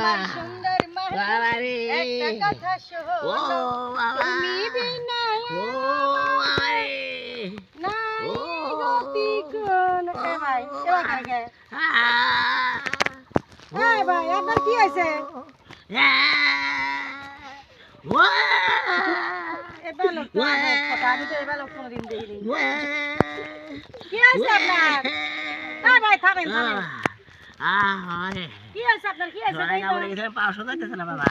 আমার সুন্দর বাবা রে একটা কথা শোনো। তুমি বিনা ও বাবা রে নাই গতি কোন এ ভাই আপনার কি হয়েছে? এবার লোক কথা আমি তো এবার লোক কোনোদিন দেখিনি। কি হয়েছে আপনার? ভাই থামেন থামেন। কি হয়েছে আপনার? কি হয়েছে? তাই তো? বাবা।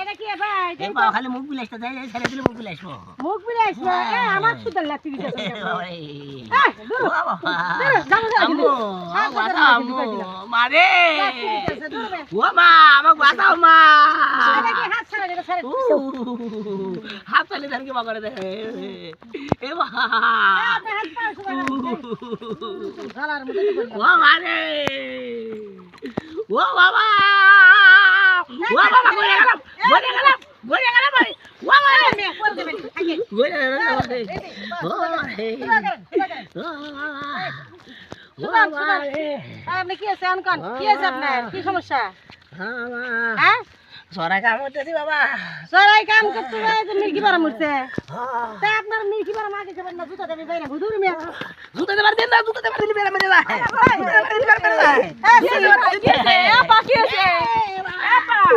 এটা কি ভাই? এই পাও খালি মুখ বিলাসটা দেয় ছেলে দিলে মুখ বিলাসবো মুখ বিলে এ আমার সুন্দর লাগতে। দিলাম। মারে। ও মা, আমাকে বাঁচাও, মা। হাত ছাড়া ছাড়া। তালি ধরে কি বা করে এ মা। আপনার হাত পা সবাই ঝালার মধ্যে তো ও। মারে। ও বাবা। ও বাবা, মরে গেলাম, মরে গেলাম, মরে গেলাম আমি। ও বাবা আগে। গেলাম ও বাবা বাবা। বাবা আপনি কি আছে অনকন কি আছে আপনার কি সমস্যা হ্যাঁ, হ্যাঁ সরাই কাম করতেছি বাবা সরাই কাম করতে যায় যে মির্কি পাড়া মরছে হ্যাঁ। তাই আপনার মির্কি পাড়া মাকে যাবেন না জুতা দেবে বাইরে মেয়ে জুতো দেবার দিন জুতো দেবার মেরে যায় আপা কি আপা কি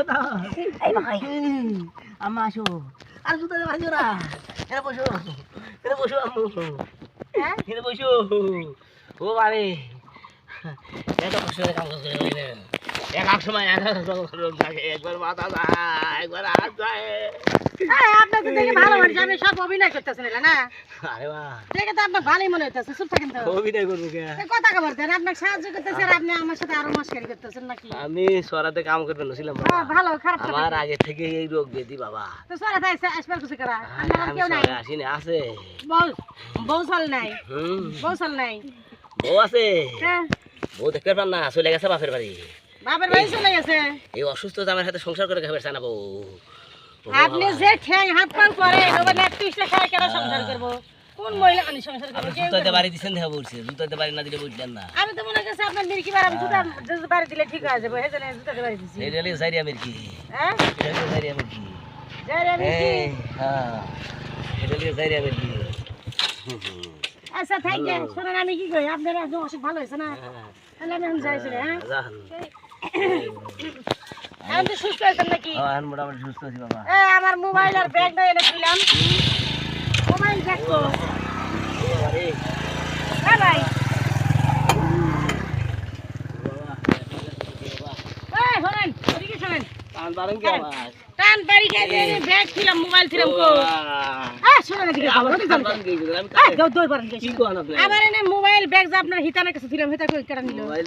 তো আম্মা আসো আর জুতো দেবার দিও না এরা বসো এরা বসো আম্মু হ্যাঁ? এরা বসো। ও বারে এত কষ্ট করে কাম করে এক এক সময় এক এক রকম থাকে। একবার মাথা যায় একবার হাত যায়। এই, আপনাকে দেখে ভালো আপনি সব অভিনয় করতেছেন এলা না? আরে বা দেখে তো আপনার ভালোই মনে হইতেছে চুপ থাকেন তো। অভিনয় করব কে? এই কথা বলতেন আপনাকে সাহায্য করতেছে আর আপনি আমার সাথে আরও মস্কারি করতেছেন নাকি? আমি সরাতে কাম করতে নছিলাম ভালো খারাপ আমার আগে থেকে এই রোগ বেদি বাবা। তো সরা তাই আসবার কিছু করা? আমার কেউ নাই? আসিনি আছে। বউ বউ সাল নাই। হুম। বউ সাল নাই। বউ আছে? হ্যাঁ। বউ দেখতে পার না চলে গেছে বাপের বাড়ি। বাপের বাড়ি চলে গেছে। এই অসুস্থ সংসার করে খাবার আপনি যে ঠ্যাং হাত পান করে খায় কেন সংসার করব? কোন মহিলা আমি সংসার করব? জুতাতে বাড়ি দিচ্ছেন দেখা বলছে জুতাতে বাড়ি না দিলে বুঝলেন না। আমি তো মনে করছি আপনার মির্কি বার আমি জুতা জুতা বাড়ি দিলে ঠিক হয়ে যাব জুতাতে বাড়ি দিছি। হ্যাঁ? মির্কি। হ্যাঁ। আচ্ছা থ্যাংক ইউ শোনেন আমি কি কই আপনার অসুখ ভালো হয়েছে না? তাহলে আমি যাইছি হ্যাঁ। এখন তো সুস্থ হয়েছেন নাকি? হ্যাঁ, এখন মোটামুটি সুস্থ আছি বাবা। এ আমার মোবাইল আর ব্যাগটা এনেছিলাম মোবাইল ব্যাগ তো। হ্যাঁ ভাই এই শোনেন এদিকে শোনেন কান বারণ কি আমার? টান বাড়ি খেয়ে দিয়ে ব্যাগ ছিলাম মোবাইল ছিলাম কো হ্যাঁ আমার এনে মোবাইল ব্যাগ যে আপনার হিতানের কাছে ছিলাম হিতা কই কেটে নিল? মোবাইল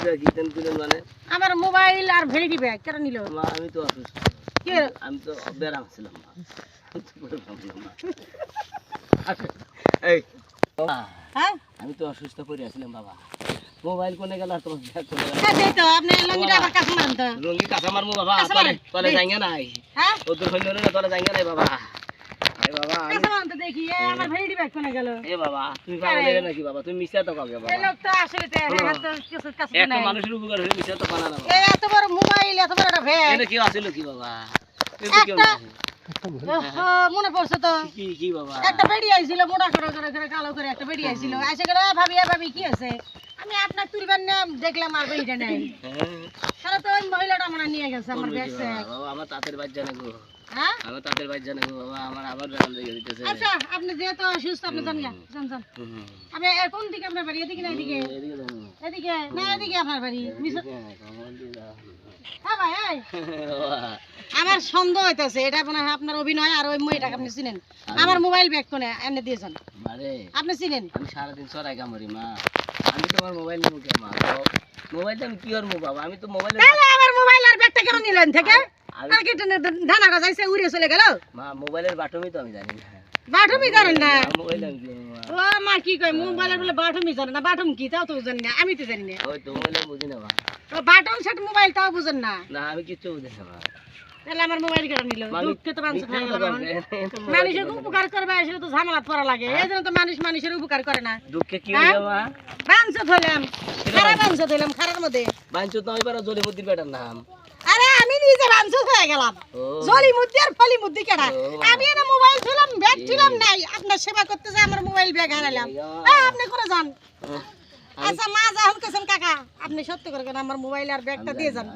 মানে? আমার মোবাইল আর ভেরিটি ব্যাগ কেটে নিল? আমি তো অসুস্থ। কি? আমি তো ব্যারাম ছিলাম। এই, হ্যাঁ? আমি তো অসুস্থ করে আছিলাম বাবা। মোবাইল কোনে গেল তোমার ব্যাগ কোনে গেল? এই তো আপনি লঙ্গিটা আবার কাছে মারেন তো। রঙ্গি কাঁচা মারমু বাবা তলে। তলে দে। নাই। হ্যাঁ? হইল না তলে জায়গা নাই বাবা। এ বাবা কাছে মারেন তো দেখি এ আমার ভেরিটি ব্যাগ কোনে গেল? এ বাবা তুমি পাগল নাকি বাবা? তুমি মিশা তো কাকে বাবা। লোক তো আসলে তো হ্যাঁ হাত কিছু কাছে একটা মানুষের উপকার হলে মিশা তো পানা না বাবা। এত বড় মোবাইল এত বড় একটা ব্যাগ এটা কেউ আসিল কি বাবা? এটা কেউ না মনে পড়ছে তো। কি বাবা? একটা বেড়ি আইছিল মোটা করে করে কালো করে একটা বেড়ি আইছিল আইসে গেল ভাবি ভাবি কি আছে আমি আপনার তুলবেন না দেখলাম আর বইটা নাই হ্যাঁ, তাহলে তো ওই মহিলাটা আমার নিয়ে গেছে আমার বলবে ব্যাগ কি স্যাগ। বাবা? বাবা আমার তাঁতের বাদ জানে গো হ্যাঁ আমার বাদ জানে গো বাবা আমার আবার বেড়াল লেগে দিতেছে আচ্ছা আপনি যেহেতু অসুস্থ আপনি জান গা জান জান আপনি কোন দিকে আপনার বাড়ি এদিকে না এদিকে এদিকে এদিকে না এদিকে আপনার বাড়ি আমার সন্দেহ হইতাছে এটা মনে হয় আপনার অভিনয় আর ওই মেয়েটাকে আপনি চিনেন। আমার মোবাইল ব্যাগ কোনে এনে দিয়েছেন আপনি চিনেন? আমি সারাদিন সরাই কামড়ি মা। আমি তোমার মোবাইল নিব মা মোবাইল আমি কি করব বাবা আমি তো মোবাইল আমার মোবাইল আর ব্যাগটা কেন নিলেন থেকে? আর ধানা উড়ে চলে গেল? মা মোবাইলের বাটনই তো আমি জানি না। বাথরুমই জানেন না? ও মা কি কয় মোবাইলের বলে বাথরুমই জানে না। বাথরুম কি তাও তো জানি না। আমি তো জানি না। ওই তো মোবাইল বুঝি না মা। ও বাটন সেট মোবাইল তাও বুঝেন না। না আমি কিচ্ছু বুঝি না মা। তাহলে আমার মোবাইল কেটে নিল। দুঃখে তো মানুষ খাই গেল মানুষের উপকার করবে আসলে তো ঝামেলা পড়া লাগে। এই জন্য তো মানুষ মানুষের উপকার করে না। দুঃখে কি হ্যাঁ? হইল মা? বাঞ্চ খারাপ বাঞ্চ ধরলাম খারাপ মধ্যে বাঞ্চু তো বেটার নাম। আরে আমি নিজে বাঞ্চ হয়ে গেলাম। জলি মুদ্দি আর ফলি মুদ্দি কেডা? আমি এনে মোবাইল ছিলাম ব্যাগ ছিলাম নাই। আপনার সেবা করতে যে আমার মোবাইল ব্যাগ হারালাম আপনি করে যান। আচ্ছা মা যা হুলকেছেন কাকা আপনি সত্য করে কেন আমার মোবাইল আর ব্যাগটা দিয়ে যান।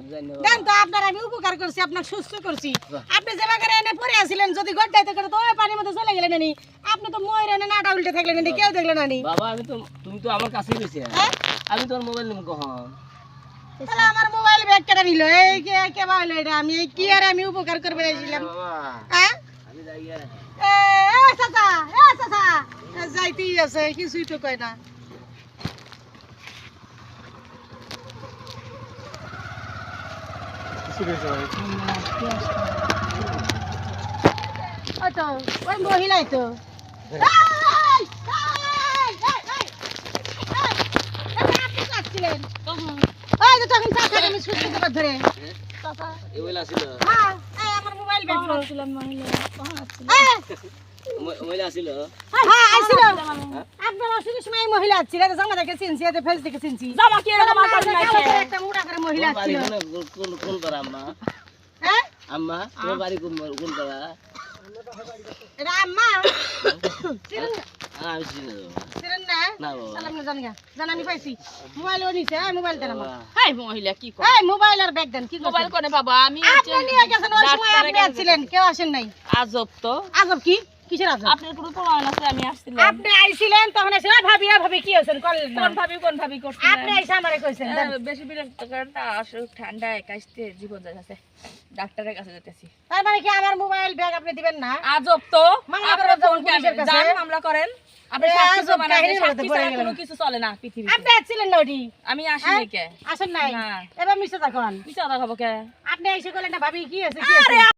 দেন তো আপনার আমি উপকার করছি আপনার সুস্থ করছি। আপনি যে বাগারে এনে পড়ে আসছিলেন যদি গড্ডাইতে করে তো পানির মধ্যে চলে গেলেন নি আপনি তো ময়ূর এনে নাটা উল্টে থাকলেন নি কেউ দেখলেন না নি বাবা আমি তো তুমি তো আমার কাছেই রয়েছে। হ্যাঁ? আমি তোর মোবাইল নিম কখন? তাহলে আমার মোবাইল ব্যাগ কেটে নিল এই কে কে ভালো এটা আমি এই কি আর আমি উপকার করবে হ্যাঁ গিয়া। এ চাচা এ চাচা যাইতেই আছে কিছুই তো কয় না ওই তো ওই মহিলাই তো এই, এই, যে তখন চাচা আমি সুস্থ করে ধরে চাচা এই মহিলা ছিল। হ্যাঁ। এই আমার মোবাইল ব্যাগ এই, ম- মহিলা ছিল হ্যাঁ, হ্যাঁ, আইছিল। আপনার অসুখের সময় এই মহিলা ছিল এটা জামা দেখে চিনছি এটা ফেস দেখে চিনছি জামা কি এরকম আকার নাই? করে একটা মোটা করে মহিলা ছিল। কোন- কোন কোন আম্মা? হ্যাঁ? আম্মা তোমার বাড়ি কোন কোন পাড়া? এটা আম্মা। চিনেন আমি চিনি চিনেন না? না বাবা। তাহলে আপনি জান আমি পাইছি। মোবাইল ও নিছে এই মোবাইল দেন আমার। বাবা, মহিলা কি কর? এই মোবাইল আর ব্যাগ দেন কি মোবাইল কোনে বাবা আমি আপনি নিয়ে গেছেন ওই সময় আপনি কাছে। কেউ আসেন নাই। আজব তো। আজব কি? কিসের আজব? আপনার কোনো প্রমাণ আছে? আমি আসছিলাম। আপনি আইছিলেন তখন এসে "আ, ভাবি ভাবি কি করলেন কোন ভাবি কোন ভাবি করছিলেন? আপনি আইসা আমারে কইছেন বেশি বিরক্ত করেন না আসলে ঠান্ডা একাইতে জীবন যাচ্ছে ডাক্তারের কাছে যেতেছি তার মানে কি আমার মোবাইল ব্যাগ আপনি দিবেন না? আজব তো। আপনার ফোন পুলিশের কাছে। মামলা করেন। আপনি সাক্ষী সাক্ষী ছাড়া কোনো কিছু চলে না পৃথিবীতে। আপনি আসছিলেন না ওটি? আমি আসিনি কে? আসেন নাই? না। এবার মিশে থাকুন। মিছা কথা কে? আপনি এসে করলেন না ভাবি কি আছে কি আছে